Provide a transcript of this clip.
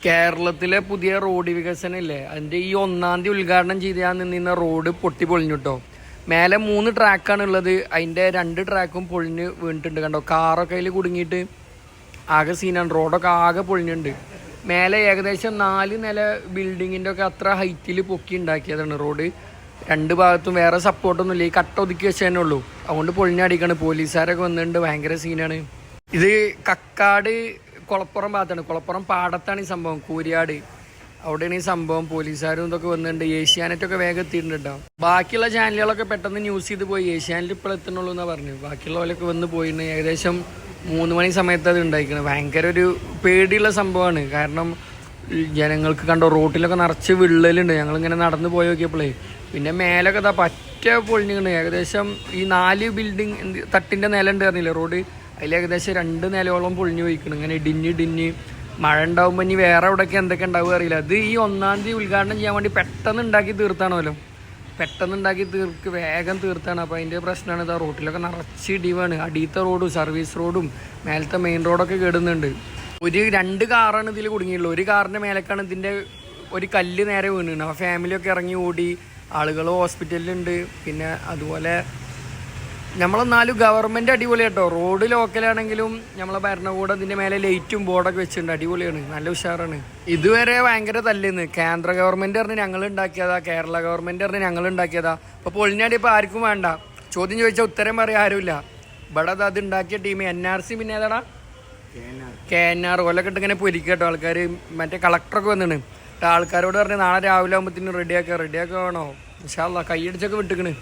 കേരളത്തിലെ പുതിയ റോഡ് വികസനം ഇല്ലേ അതിന്റെ ഈ ഒന്നാം തീയതി ഉദ്ഘാടനം ചെയ്ത് ഞാൻ റോഡ് പൊട്ടി പൊളിഞ്ഞു കേട്ടോ മേലെ മൂന്ന് ട്രാക്കാണ് ഉള്ളത്. അതിന്റെ രണ്ട് ട്രാക്കും പൊളിഞ്ഞ് വീണിട്ടുണ്ട് കണ്ടോ? കാറൊക്കെ അതിൽ കുടുങ്ങിയിട്ട് ആകെ സീനാണ് റോഡൊക്കെ ആകെ പൊളിഞ്ഞുണ്ട്. മേലെ ഏകദേശം നാല് നില ബിൽഡിങ്ങിന്റെ ഒക്കെ അത്ര ഹൈറ്റിൽ പൊക്കി ഉണ്ടാക്കിയതാണ് റോഡ്. രണ്ട് ഭാഗത്തും വേറെ സപ്പോർട്ടൊന്നും ഇല്ല. ഈ കട്ട ഒതുക്കി വെച്ചതന്നെ ഉള്ളൂ. അതുകൊണ്ട് പൊളിഞ്ഞടിക്കാണ്. പോലീസുകാരൊക്കെ വന്നിട്ടുണ്ട്. ഭയങ്കര സീനാണ് ഇത് കക്കാട് കുളപ്പുറം ഭാഗത്താണ്. കുളപ്പുറം പാടത്താണ് ഈ സംഭവം. കൂരിയാട്. അവിടെയാണ് ഈ സംഭവം. പോലീസുകാരും ഇതൊക്കെ വന്നിട്ടുണ്ട്. ഏഷ്യാനെറ്റൊക്കെ വേഗം എത്തിയിട്ടുണ്ട്? ബാക്കിയുള്ള ചാനലുകളൊക്കെ പെട്ടെന്ന് ന്യൂസ് ചെയ്ത് പോയി. ഏഷ്യാനെറ്റ് ഇപ്പോൾ എത്തണുള്ളൂ എന്നാണ് പറഞ്ഞു. ബാക്കിയുള്ളവരൊക്കെ വന്ന് പോയിട്ടുണ്ട്. ഏകദേശം മൂന്ന് മണി സമയത്ത് അത് ഉണ്ടായിരിക്കണം ഭയങ്കര ഒരു പേടിയുള്ള സംഭവമാണ്. കാരണം ജനങ്ങൾക്ക് കണ്ടോ റോട്ടിലൊക്കെ നിറച്ച് വിള്ളലുണ്ട്. ഞങ്ങളിങ്ങനെ നടന്നു പോയി നോക്കിയപ്പോഴേ പിന്നെ മേലൊക്കെ ഇതാ പറ്റ പൊളിഞ്ഞിട്ടുണ്ട് ഏകദേശം ഈ നാല് ബിൽഡിങ് തട്ടിന്റെ നില ഉണ്ട് റോഡ് അതിൽ ഏകദേശം രണ്ട് നിലയോളം പൊളിഞ്ഞു പോയിക്കണം. ഇങ്ങനെ ഇടിഞ്ഞ് ഇടിഞ്ഞ് മഴ ഉണ്ടാവുമ്പോൾ ഇനി വേറെ എവിടെയൊക്കെ എന്തൊക്കെ ഉണ്ടാവുക അറിയില്ല. അത് ഈ ഒന്നാം തീയതി ഉദ്ഘാടനം ചെയ്യാൻ വേണ്ടി പെട്ടെന്ന് ഉണ്ടാക്കി തീർത്താണല്ലോ. പെട്ടെന്ന് ഉണ്ടാക്കി തീർക്ക് വേഗം തീർത്താണ്. അപ്പോൾ അതിന്റെ പ്രശ്നമാണ് ഇതാ റോട്ടിലൊക്കെ നിറച്ച് ഇടിവാണ്. അടിയത്തെ റോഡും സർവീസ് റോഡും മേലത്തെ മെയിൻ റോഡൊക്കെ കേടുന്നുണ്ട്. ഒരു രണ്ട് കാറാണ് ഇതിൽ കുടുങ്ങിയുള്ളൂ ഒരു കാറിന്റെ മേലേക്കാണ് ഇതിന്റെ ഒരു കല്ല് നേരെ വീണ്. അപ്പോൾ ഫാമിലിയൊക്കെ ഇറങ്ങി ഓടി. ആളുകൾ ഹോസ്പിറ്റലിലുണ്ട് പിന്നെ അതുപോലെ നമ്മളെന്നാലും ഗവൺമെന്റ് അടിപൊളി കേട്ടോ റോഡ് ലോക്കലാണെങ്കിലും നമ്മളെ ഭരണകൂടം ഇതിന്റെ മേലെ ലൈറ്റും ബോർഡൊക്കെ വെച്ചിട്ടുണ്ട്. അടിപൊളിയാണ്. നല്ല ഉഷാറാണ്. ഇതുവരെ ഭയങ്കര തല്ലിന്ന്. കേന്ദ്ര ഗവൺമെന്റ് പറഞ്ഞ് ഞങ്ങൾ ഉണ്ടാക്കിയതാ കേരള ഗവൺമെന്റ് പറഞ്ഞ് ഞങ്ങൾ ഉണ്ടാക്കിയതാ. അപ്പോൾ പൊളിഞ്ഞാടി ഇപ്പോൾ ആർക്കും വേണ്ട. ചോദ്യം ചോദിച്ചാൽ ഉത്തരം പറയാൻ ആരുമില്ല. ഇവിടെ അത് ഉണ്ടാക്കിയ ടീം എൻ ആർ സി പിന്നെ ഏതാടാ? കെ എൻ ആർ ഓലൊക്കെ ഇട്ട് ഇങ്ങനെ പൊരിക്കട്ടോ ആൾക്കാർ മറ്റേ കളക്ടറൊക്കെ വന്നിട്ടുണ്ട് ആൾക്കാരോട് പറഞ്ഞ് നാളെ രാവിലെ ആകുമ്പോഴത്തേനും റെഡിയാക്കുക റെഡിയാക്കുക വേണോ? ഇൻഷാല്ല കൈയടിച്ചൊക്കെ വിട്ടിക്കണ്.